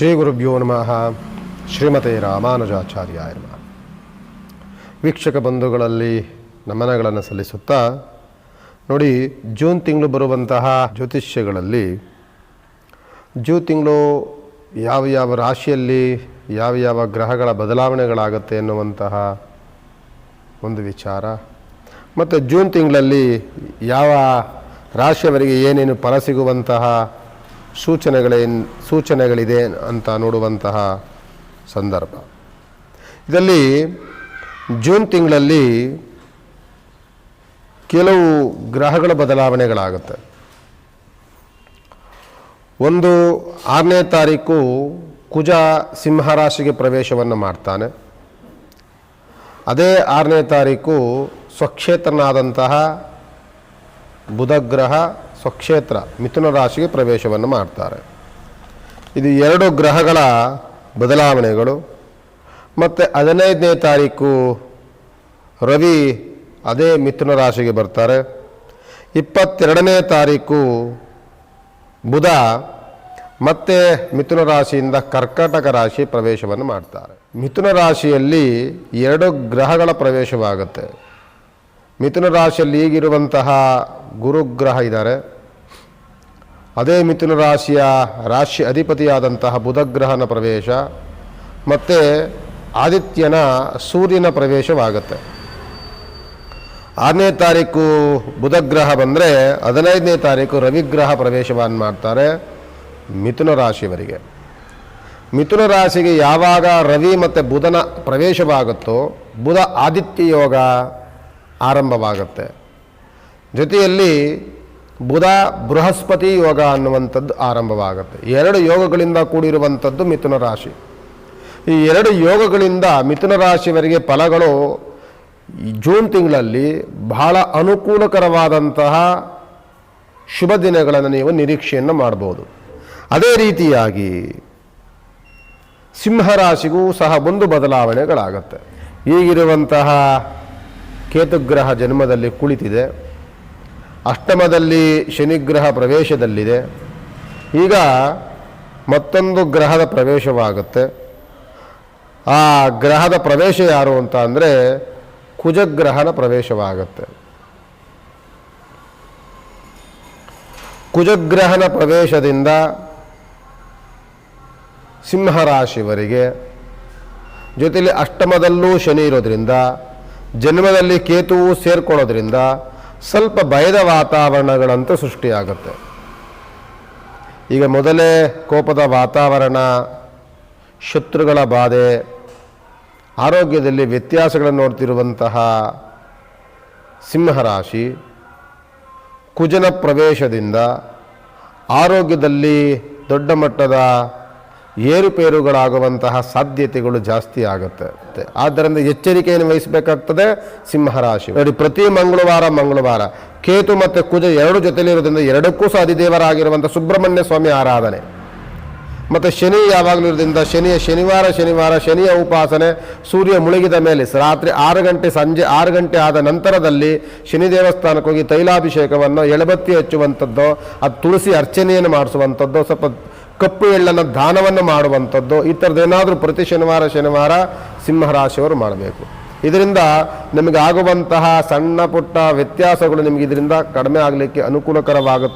ಶ್ರೀ ಗುರುಭ್ಯೋ ನಮಃ. ಶ್ರೀಮತೆ ರಾಮಾನುಜಾಚಾರ್ಯ ನಮಃ. ವೀಕ್ಷಕ ಬಂಧುಗಳಲ್ಲಿ ನಮನಗಳನ್ನು ಸಲ್ಲಿಸುತ್ತಾ ನೋಡಿ, ಜೂನ್ ತಿಂಗಳು ಬರುವಂತಹ ಜ್ಯೋತಿಷ್ಯಗಳಲ್ಲಿ ಜೂನ್ ತಿಂಗಳು ಯಾವ ಯಾವ ರಾಶಿಯಲ್ಲಿ, ಯಾವ ಯಾವ ಗ್ರಹಗಳ ಬದಲಾವಣೆಗಳಾಗುತ್ತೆ ಎನ್ನುವಂತಹ ಒಂದು ವಿಚಾರ. ಮತ್ತು ಜೂನ್ ತಿಂಗಳಲ್ಲಿ ಯಾವ ರಾಶಿಯವರಿಗೆ ಏನೇನು ಫಲ ಸಿಗುವಂತಹ ಸೂಚನೆಗಳೇನು ಸೂಚನೆಗಳಿದೆ ಅಂತ ನೋಡುವಂತಹ ಸಂದರ್ಭ. ಇದರಲ್ಲಿ ಜೂನ್ ತಿಂಗಳಲ್ಲಿ ಕೆಲವು ಗ್ರಹಗಳ ಬದಲಾವಣೆಗಳಾಗುತ್ತೆ. ಒಂದು ಆರನೇ ತಾರೀಕು ಕುಜ ಸಿಂಹರಾಶಿಗೆ ಪ್ರವೇಶವನ್ನು ಮಾಡ್ತಾನೆ. ಅದೇ ಆರನೇ ತಾರೀಕು ಸ್ವಕ್ಷೇತ್ರನಾದಂತಹ ಬುಧಗ್ರಹ ಸ್ವಕ್ಷೇತ್ರ ಮಿಥುನ ರಾಶಿಗೆ ಪ್ರವೇಶವನ್ನು ಮಾಡ್ತಾರೆ. ಇದು ಎರಡು ಗ್ರಹಗಳ ಬದಲಾವಣೆಗಳು. ಮತ್ತು ಹದಿನೈದನೇ ತಾರೀಕು ರವಿ ಅದೇ ಮಿಥುನ ರಾಶಿಗೆ ಬರ್ತಾರೆ. ಇಪ್ಪತ್ತೆರಡನೇ ತಾರೀಕು ಬುಧ ಮತ್ತೆ ಮಿಥುನ ರಾಶಿಯಿಂದ ಕರ್ಕಾಟಕ ರಾಶಿ ಪ್ರವೇಶವನ್ನು ಮಾಡ್ತಾರೆ. ಮಿಥುನ ರಾಶಿಯಲ್ಲಿ ಎರಡು ಗ್ರಹಗಳ ಪ್ರವೇಶವಾಗುತ್ತೆ. ಮಿಥುನ ರಾಶಿಯಲ್ಲಿ ಈಗಿರುವಂತಹ ಗುರುಗ್ರಹ ಇದ್ದಾರೆ. ಅದೇ ಮಿಥುನ ರಾಶಿಯ ರಾಶಿ ಅಧಿಪತಿಯಾದಂತಹ ಬುಧಗ್ರಹನ ಪ್ರವೇಶ ಮತ್ತು ಆದಿತ್ಯನ ಸೂರ್ಯನ ಪ್ರವೇಶವಾಗುತ್ತೆ. ಆರನೇ ತಾರೀಕು ಬುಧಗ್ರಹ ಬಂದರೆ ಹದಿನೈದನೇ ತಾರೀಕು ರವಿಗ್ರಹ ಪ್ರವೇಶವನ್ನು ಮಾಡ್ತಾರೆ ಮಿಥುನ ರಾಶಿಯವರಿಗೆ. ಮಿಥುನ ರಾಶಿಗೆ ಯಾವಾಗ ರವಿ ಮತ್ತು ಬುಧನ ಪ್ರವೇಶವಾಗುತ್ತೋ ಬುಧ ಆದಿತ್ಯ ಯೋಗ ಆರಂಭವಾಗುತ್ತೆ. ಜೊತೆಯಲ್ಲಿ ಬುಧ ಬೃಹಸ್ಪತಿ ಯೋಗ ಅನ್ನುವಂಥದ್ದು ಆರಂಭವಾಗುತ್ತೆ. ಎರಡು ಯೋಗಗಳಿಂದ ಕೂಡಿರುವಂಥದ್ದು ಮಿಥುನ ರಾಶಿ. ಈ ಎರಡು ಯೋಗಗಳಿಂದ ಮಿಥುನ ರಾಶಿಯವರಿಗೆ ಫಲಗಳು ಜೂನ್ ತಿಂಗಳಲ್ಲಿ ಬಹಳ ಅನುಕೂಲಕರವಾದಂತಹ ಶುಭ ದಿನಗಳನ್ನು ನೀವು ನಿರೀಕ್ಷೆಯನ್ನು ಮಾಡ್ಬೋದು. ಅದೇ ರೀತಿಯಾಗಿ ಸಿಂಹರಾಶಿಗೂ ಸಹ ಒಂದು ಬದಲಾವಣೆಗಳಾಗತ್ತೆ. ಈಗಿರುವಂತಹ ಕೇತುಗ್ರಹ ಜನ್ಮದಲ್ಲಿ ಕುಳಿತಿದೆ. ಅಷ್ಟಮದಲ್ಲಿ ಶನಿಗ್ರಹ ಪ್ರವೇಶದಲ್ಲಿದೆ. ಈಗ ಮತ್ತೊಂದು ಗ್ರಹದ ಪ್ರವೇಶವಾಗುತ್ತೆ. ಆ ಗ್ರಹದ ಪ್ರವೇಶ ಯಾರು ಅಂತ ಅಂದರೆ ಕುಜಗ್ರಹನ ಪ್ರವೇಶವಾಗುತ್ತೆ. ಕುಜಗ್ರಹನ ಪ್ರವೇಶದಿಂದ ಸಿಂಹರಾಶಿವರಿಗೆ ಜೊತೆಯಲ್ಲಿ ಅಷ್ಟಮದಲ್ಲೂ ಶನಿ ಇರೋದ್ರಿಂದ, ಜನ್ಮದಲ್ಲಿ ಕೇತುವು ಸೇರ್ಕೊಳ್ಳೋದ್ರಿಂದ ಸ್ವಲ್ಪ ಭಯದ ವಾತಾವರಣಗಳಂತೂ ಸೃಷ್ಟಿಯಾಗುತ್ತೆ. ಈಗ ಮೊದಲೇ ಕೋಪದ ವಾತಾವರಣ, ಶತ್ರುಗಳ ಬಾಧೆ, ಆರೋಗ್ಯದಲ್ಲಿ ವ್ಯತ್ಯಾಸಗಳನ್ನು ನೋಡ್ತಿರುವಂತಹ ಸಿಂಹರಾಶಿ, ಕುಜನ ಪ್ರವೇಶದಿಂದ ಆರೋಗ್ಯದಲ್ಲಿ ದೊಡ್ಡ ಮಟ್ಟದ ಏರುಪೇರುಗಳಾಗುವಂತಹ ಸಾಧ್ಯತೆಗಳು ಜಾಸ್ತಿ ಆಗುತ್ತೆ. ಆದ್ದರಿಂದ ಎಚ್ಚರಿಕೆಯನ್ನು ವಹಿಸಬೇಕಾಗ್ತದೆ ಸಿಂಹರಾಶಿ ನೋಡಿ, ಪ್ರತಿ ಮಂಗಳವಾರ ಮಂಗಳವಾರ ಕೇತು ಮತ್ತು ಕುಜ ಎರಡು ಜೊತೆಲಿರೋದ್ರಿಂದ ಎರಡಕ್ಕೂ ಸಹ ಅಧಿದೇವರಾಗಿರುವಂಥ ಸುಬ್ರಹ್ಮಣ್ಯ ಸ್ವಾಮಿ ಆರಾಧನೆ. ಮತ್ತು ಶನಿ ಯಾವಾಗಲೂ ಇರೋದ್ರಿಂದ ಶನಿಯ ಶನಿವಾರ ಶನಿವಾರ, ಶನಿಯ ಉಪಾಸನೆ, ಸೂರ್ಯ ಮುಳುಗಿದ ಮೇಲೆ ರಾತ್ರಿ ಆರು ಗಂಟೆ, ಸಂಜೆ ಆರು ಗಂಟೆ ಆದ ನಂತರದಲ್ಲಿ ಶನಿ ದೇವಸ್ಥಾನಕ್ಕೆ ಹೋಗಿ ತೈಲಾಭಿಷೇಕವನ್ನು, ಎಳಬತ್ತಿ ಹಚ್ಚುವಂಥದ್ದು, ಅದು ತುಳಸಿ ಅರ್ಚನೆಯನ್ನು ಮಾಡಿಸುವಂಥದ್ದು ಸ್ವಲ್ಪ ಕಪ್ಪು ಎಳ್ಳನ್ನು ದಾನವನ್ನು ಮಾಡುವಂಥದ್ದು, ಈ ಥರದ್ದೇನಾದರೂ ಪ್ರತಿ ಶನಿವಾರ ಶನಿವಾರ ಸಿಂಹರಾಶಿಯವರು ಮಾಡಬೇಕು. ಇದರಿಂದ ನಿಮಗೆ ಆಗುವಂತಹ ಸಣ್ಣ ಪುಟ್ಟ ವ್ಯತ್ಯಾಸಗಳು ನಿಮಗೆ ಇದರಿಂದ ಕಡಿಮೆ ಆಗಲಿಕ್ಕೆ ಅನುಕೂಲಕರವಾಗುತ್ತೆ.